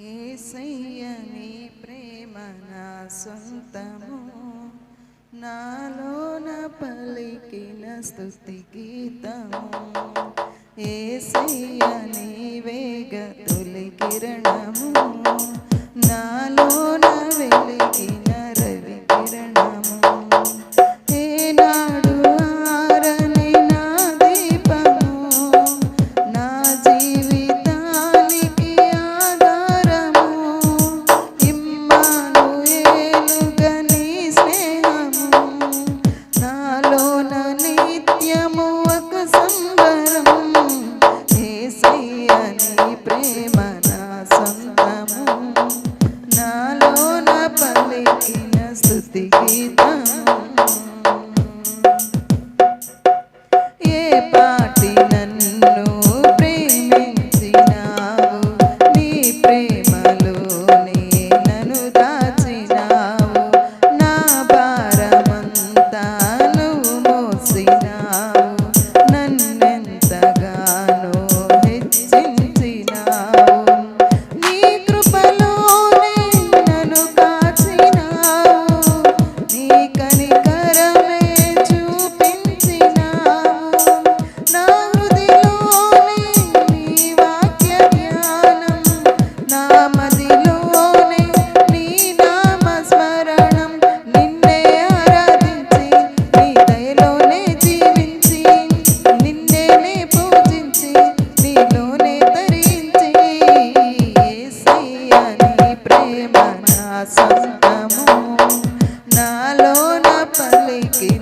ఏసయ్యని ప్రేమ నా సొంతము? నాలోన పలికిన స్థుతి గీతము? ఏసయ్యని వేగ తొలి కిరణము? प्रेम make it.